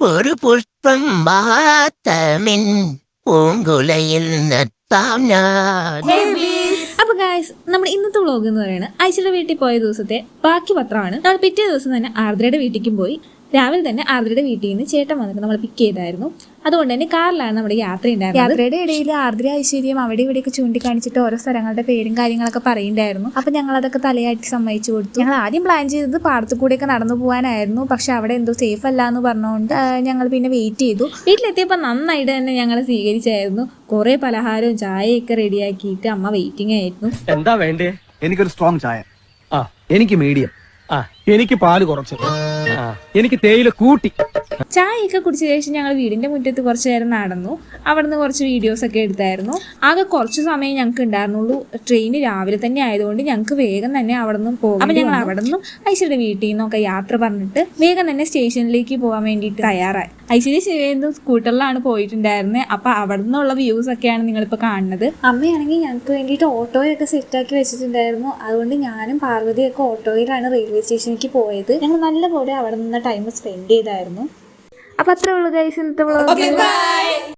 ഒരു പുഷ്പം മാത്രമിൻ പൂങ്കുലയിൽ നിർത്താം ഞാൻ. അപ്പൊ ഗായ്സ് നമ്മുടെ ഇന്നത്തെ വ്ളോഗ് എന്ന് പറയുന്നത് ഐശ്വര്യ വീട്ടിൽ പോയ ദിവസത്തെ ബാക്കി പത്രമാണ്. നമ്മൾ പിറ്റേ ദിവസം തന്നെ ആർദ്രയുടെ വീട്ടിലേക്കും പോയി. രാവിലെ തന്നെ ആർദ്രയുടെ വീട്ടിൽ നിന്ന് ചേട്ടൻ വന്നിട്ട് നമ്മൾ പിക്ക് ചെയ്തായിരുന്നു. അതുകൊണ്ട് തന്നെ കാറിലാണ് നമ്മുടെ യാത്ര ഉണ്ടായിരുന്നത്. യാത്രയുടെ ഇടയിൽ ആർദ്ര ഐശ്വര്യം അവിടെ ഇവിടെയൊക്കെ ചൂണ്ടിക്കാണിച്ചിട്ട് ഓരോ സ്ഥലങ്ങളുടെ പേരും കാര്യങ്ങളൊക്കെ പറയുന്നുണ്ടായിരുന്നു. അപ്പൊ ഞങ്ങൾ അതൊക്കെ തലയാട്ടി സമ്മതിച്ചു കൊടുത്തു. ഞങ്ങൾ ആദ്യം പ്ലാൻ ചെയ്തത് പാടത്തു കൂടെയൊക്കെ നടന്നു പോകാനായിരുന്നു. പക്ഷെ അവിടെ എന്തോ സേഫ് അല്ല എന്ന് പറഞ്ഞുകൊണ്ട് ഞങ്ങൾ പിന്നെ വെയിറ്റ് ചെയ്തു. വീട്ടിലെത്തിയപ്പോൾ നന്നായിട്ട് തന്നെ ഞങ്ങൾ സ്വീകരിച്ചായിരുന്നു. കുറേ പലഹാരവും ചായയൊക്കെ റെഡിയാക്കിയിട്ട് അമ്മ വെയിറ്റിംഗ് ആയിരുന്നു. എന്താ വേണ്ടേ? എനിക്കൊരു സ്ട്രോങ് ചായ. ആ. എനിക്ക് മീഡിയം ആ. എനിക്ക് പാൽ കുറച്ച്. എനിക്ക് തേയില കൂട്ടി. ചായയൊക്കെ കുടിച്ച ശേഷം ഞങ്ങൾ വീടിന്റെ മുറ്റത്ത് കുറച്ച് നേരം നടന്നു. അവിടുന്ന് കുറച്ച് വീഡിയോസ് ഒക്കെ എടുത്തായിരുന്നു. ആകെ കുറച്ച് സമയം ഞങ്ങൾക്ക് ഉണ്ടായിരുന്നുള്ളൂ. ട്രെയിൻ രാവിലെ തന്നെ ആയതുകൊണ്ട് ഞങ്ങൾക്ക് വേഗം തന്നെ അവിടെ നിന്നും പോകും അപ്പൊ ഞങ്ങൾ അവിടെ നിന്നും ഐശ്വര്യ വീട്ടിൽ നിന്നൊക്കെ യാത്ര പറഞ്ഞിട്ട് വേഗം തന്നെ സ്റ്റേഷനിലേക്ക് പോകാൻ വേണ്ടിയിട്ട് തയ്യാറായി. ഐശ്വര്യ ശിവേന്ദ് സ്കൂട്ടറിലാണ് പോയിട്ടുണ്ടായിരുന്നത് അപ്പൊ അവിടെ നിന്നുള്ള വ്യൂസ് ഒക്കെയാണ് നിങ്ങളിപ്പോ കാണുന്നത്. അമ്മയാണെങ്കിൽ ഞങ്ങൾക്ക് വേണ്ടിയിട്ട് ഓട്ടോയൊക്കെ സെറ്റാക്കി വെച്ചിട്ടുണ്ടായിരുന്നു. അതുകൊണ്ട് ഞാനും പാർവതിയൊക്കെ ഓട്ടോയിലാണ് റെയിൽവേ സ്റ്റേഷനിലേക്ക് പോയത്. ഞങ്ങൾ നല്ലപോലെ അവിടെ നിന്ന് ടൈം സ്പെൻഡ് ചെയ്തായിരുന്നു. അപ്പൊ അത്രേ ഉള്ളൂ ഗൈസ് ഇന്നത്തെ വ്ളോഗ്